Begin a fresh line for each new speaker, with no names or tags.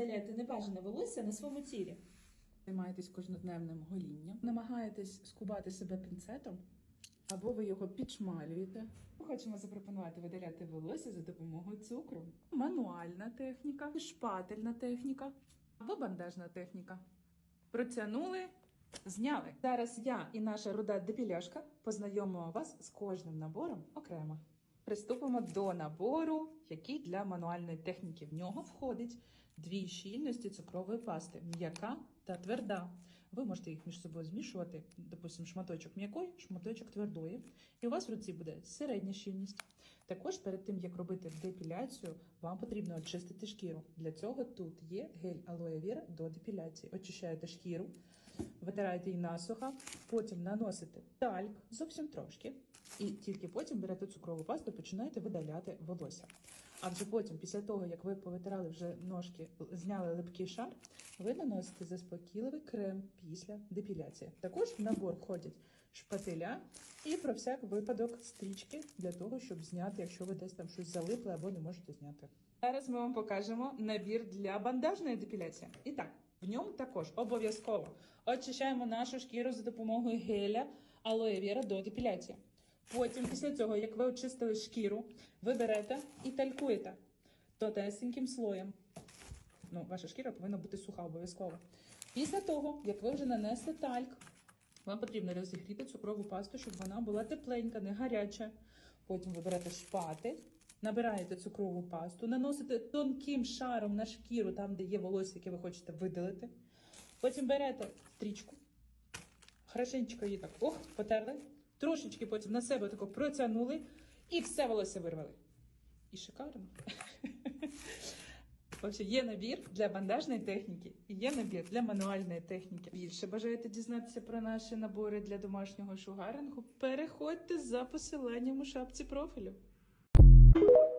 видаляєте небажане волосся на своєму тілі.
Займаєтесь кожнодневним голінням, намагаєтесь скубати себе пінцетом, або ви його підшмалюєте. Ми хочемо запропонувати видаляти волосся за допомогою цукру. Мануальна техніка, шпательна техніка або бандажна техніка. Протягнули, зняли. Зараз я і наша руда депіляшка познайомимо вас з кожним набором окремо. Приступимо до набору, який для мануальної техніки. В нього входить дві щільності цукрової пасти м'яка та тверда. Ви можете їх між собою змішувати, допустимо, шматочок м'якої, шматочок твердої. І у вас в руці буде середня щільність. Також перед тим, як робити депіляцію, вам потрібно очистити шкіру. Для цього тут є гель алоє віра до депіляції. Очищаєте шкіру, витираєте її насухо, потім наносите тальк зовсім трошки, і тільки потім берете цукрову пасту, починаєте видаляти волосся. А вже потім, після того, як ви повитирали вже ножки, зняли липкий шар, ви наносите заспокійливий крем після депіляції. Також в набор входять шпателя і про всяк випадок стрічки для того, щоб зняти, якщо ви десь там щось залипли або не можете зняти. Зараз ми вам покажемо набір для бандажної депіляції. І так, в ньому також обов'язково очищаємо нашу шкіру за допомогою геля алоє віра до депіляції. Потім, після цього, як ви очистили шкіру, ви берете і талькуєте тонесеньким слоєм. Ну, ваша шкіра повинна бути суха обов'язково. Після того, як ви вже нанесли тальк, вам потрібно розігріти цукрову пасту, щоб вона була тепленька, не гаряча. Потім ви берете шпатель, набираєте цукрову пасту, наносите тонким шаром на шкіру, там, де є волосся, яке ви хочете видалити. Потім берете стрічку, хорошенько її так ох, потерли, трошечки потім на себе тако протягнули і все волосся вирвали. І шикарно. Взагалі, є набір для бандажної техніки і є набір для мануальної техніки. Більше бажаєте дізнатися про наші набори для домашнього шугарингу? Переходьте за посиланням у шапці профілю. you